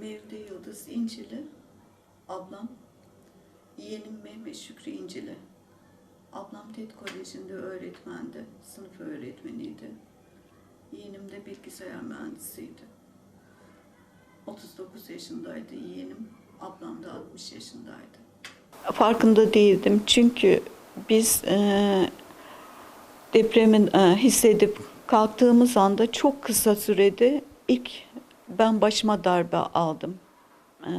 Mevlide Yıldız İncili, ablam, yeğenim Mehmet Şükrü İncili. Ablam TED Koleji'nde öğretmendi, sınıf öğretmeniydi. Yeğenim de bilgisayar mühendisiydi. 39 yaşındaydı yeğenim, ablam da 60 yaşındaydı. Farkında değildim çünkü biz eee, depremin e, hissedip kalktığımız anda çok kısa sürede ilk ben başıma darbe aldım. E,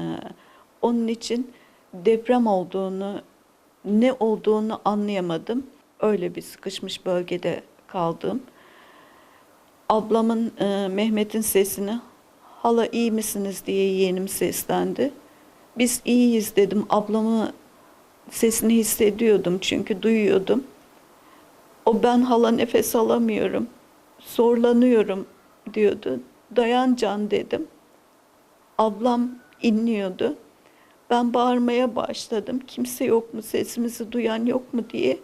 onun için deprem olduğunu, ne olduğunu anlayamadım. Öyle bir sıkışmış bölgede kaldım. Ablamın, e, Mehmet'in sesini hala iyi misiniz diye yeğenim seslendi. Biz iyiyiz dedim. Ablamı sesini hissediyordum çünkü duyuyordum. O ben hala nefes alamıyorum, zorlanıyorum diyordu. Dayan can dedim. Ablam inliyordu. Ben bağırmaya başladım. Kimse yok mu, sesimizi duyan yok mu diye.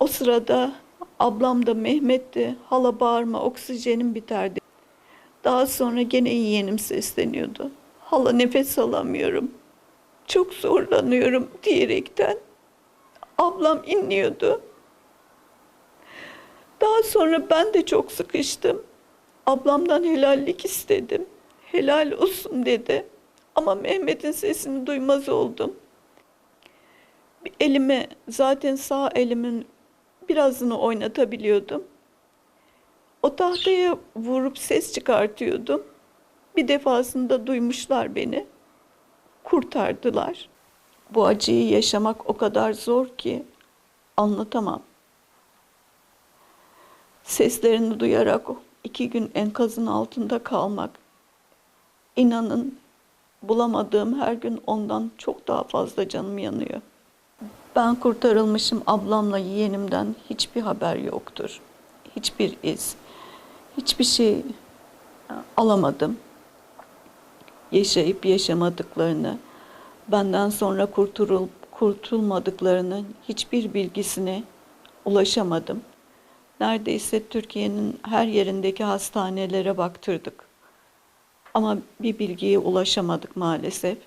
O sırada ablam da Mehmet de hala bağırma oksijenim biterdi. Daha sonra gene yeğenim sesleniyordu. Hala nefes alamıyorum. Çok zorlanıyorum diyerekten. Ablam inliyordu. Daha sonra ben de çok sıkıştım. Ablamdan helallik istedim. Helal olsun dedi. Ama Mehmet'in sesini duymaz oldum. Bir Elime zaten sağ elimin birazını oynatabiliyordum. O tahtaya vurup ses çıkartıyordum. Bir defasında duymuşlar beni. Kurtardılar. Bu acıyı yaşamak o kadar zor ki anlatamam. Seslerini duyarak iki gün enkazın altında kalmak. İnanın bulamadığım her gün ondan çok daha fazla canım yanıyor. Ben kurtarılmışım ablamla yeğenimden hiçbir haber yoktur. Hiçbir iz, hiçbir şey alamadım. Yaşayıp yaşamadıklarını, benden sonra kurtulup kurtulmadıklarının hiçbir bilgisine ulaşamadım. Neredeyse Türkiye'nin her yerindeki hastanelere baktırdık. Ama bir bilgiye ulaşamadık maalesef.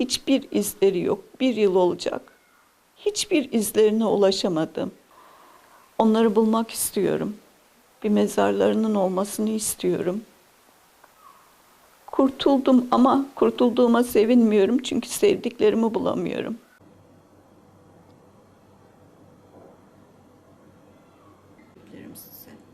Hiçbir izleri yok. Bir yıl olacak. Hiçbir izlerine ulaşamadım. Onları bulmak istiyorum. Bir mezarlarının olmasını istiyorum. Kurtuldum ama kurtulduğuma sevinmiyorum çünkü sevdiklerimi bulamıyorum. musun sen?